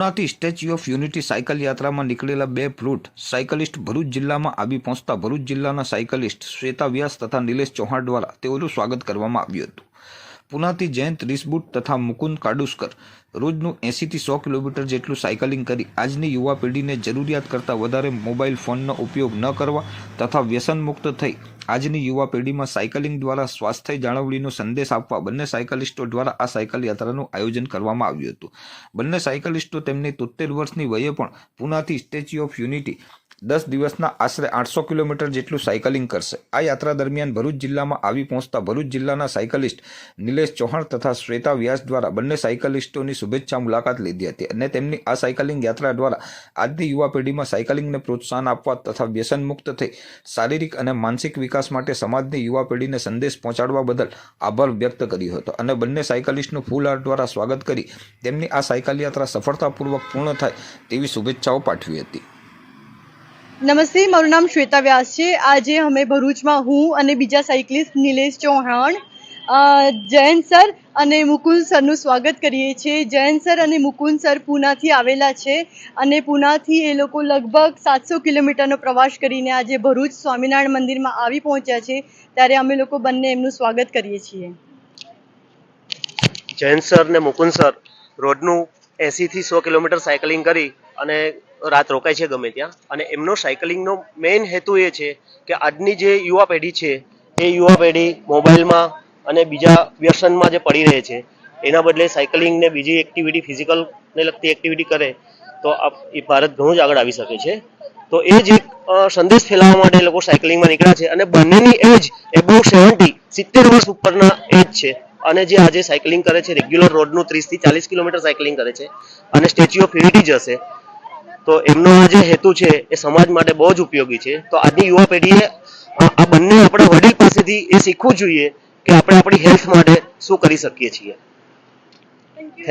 પુનાથી statue of unity cycle યાત્રામાં નીકળેલા બે ફ્રૂટ સાયકલિસ્ટ ભરૂચ જિલ્લામાં આવી પહોંચતા ભરૂચ જિલ્લાના સાયકલિસ્ટ શ્વેતા વ્યાસ તથા નિલેશ ચૌહાણ દ્વારા તેઓનું સ્વાગત કરવામાં આવ્યું હતું. પુનાથી જયંત રિસબુટ તથા મુકુંદ કાડુસ્કર રોજનું એંસીથી સો કિલોમીટર જેટલું સાયકલિંગ કરી આજની યુવા પેઢીને જરૂરિયાત કરતાં વધારે મોબાઈલ ફોનનો ઉપયોગ ન કરવા તથા વ્યસનમુક્ત થઈ આજની યુવા પેઢીમાં સાયકલિંગ દ્વારા સ્વાસ્થ્ય જાળવણીનો સંદેશ આપવા બંને સાયકલિસ્ટો દ્વારા આ સાયકલ યાત્રાનું આયોજન કરવામાં આવ્યું હતું. બંને સાયકલિસ્ટો તેમની તોતેર વર્ષની વયે પણ પુનાથી સ્ટેચ્યુ ઓફ યુનિટી દસ દિવસના આશરે આઠસો કિલોમીટર જેટલું સાયકલિંગ કરશે. આ યાત્રા દરમિયાન ભરૂચ જિલ્લામાં આવી પહોંચતા ભરૂચ જિલ્લાના સાયકલિસ્ટ નિલેશ ચૌહાણ તથા શ્વેતા વ્યાસ દ્વારા બંને સાયકલિસ્ટોની શુભેચ્છા મુલાકાત લીધી હતી અને તેમની આ સાયકલિંગ યાત્રા દ્વારા આજની યુવા પેઢીમાં સાયકલિંગને પ્રોત્સાહન આપવા તથા વ્યસનમુક્ત થઈ શારીરિક અને માનસિક વિકાસ માટે સમાજની યુવા પેઢીને સંદેશ પહોંચાડવા બદલ આભાર વ્યક્ત કર્યો હતો અને બંને સાયકલિસ્ટનું ફૂલ આર્ટ દ્વારા સ્વાગત કરી તેમની આ સાયકલ યાત્રા સફળતાપૂર્વક પૂર્ણ થાય તેવી શુભેચ્છાઓ પાઠવી હતી. નમસ્તે, મારું નામ શ્વેતા વ્યાસ છે. આજે અમે ભરૂચમાં હું અને બીજા સાયકલિસ્ટ નિલેશ ચૌહાણ જયંત સર અને મુકુંદ સરનું સ્વાગત કરીએ છીએ. જયંત સર અને મુકુંદ સર પૂનાથી આવેલા છે અને પૂનાથી એ લોકો લગભગ સાતસો કિલોમીટરનો પ્રવાસ કરીને આજે ભરૂચ સ્વામિનારાયણ મંદિરમાં આવી પહોંચ્યા છે. ત્યારે અમે લોકો બંને એમનું સ્વાગત કરીએ છીએ. જયંત સર ને મુકુંદ સર રોડનું એંસીથી સો કિલોમીટર સાયકલિંગ કરી અને રાત રોકાય છે ગમે ત્યાં. અને એમનો સાયકલિંગનો મેઇન હેતુ એ છે કે આજની જે યુવા પેઢી છે, એ યુવા પેઢી મોબાઈલમાં અને બીજા વ્યસનમાં જે પડી રહે છે, એના બદલે સાયકલિંગ ને બીજી એક્ટિવિટી ફિઝિકલ ને લગતી એક્ટિવિટી કરે, તો એ ભારત ઘણું જ આગળ આવી શકે છે. તો એ જ એક સંદેશ ફેલાવવા માટે એ લોકો સાયકલિંગમાં નીકળ્યા છે અને બંનેની એજ એબો સેવન્ટી સિત્તેર વર્ષ ઉપરના એજ છે. અને જે આજે સાયકલિંગ કરે છે રેગ્યુલર રોડનું ત્રીસથી ચાલીસ કિલોમીટર સાયકલિંગ કરે છે. અને સ્ટેચ્યુ ઓફ યુનિટી જશે તો એમનો આ જે હેતુ છે એ સમાજ માટે બહુ જ ઉપયોગી છે. તો આજની યુવા પેઢીએ આ બંને આપણે વડીલ પાસેથી એ શીખવું જોઈએ કે આપણે આપણી હેલ્થ માટે શું કરી શકીએ છીએ. Thank you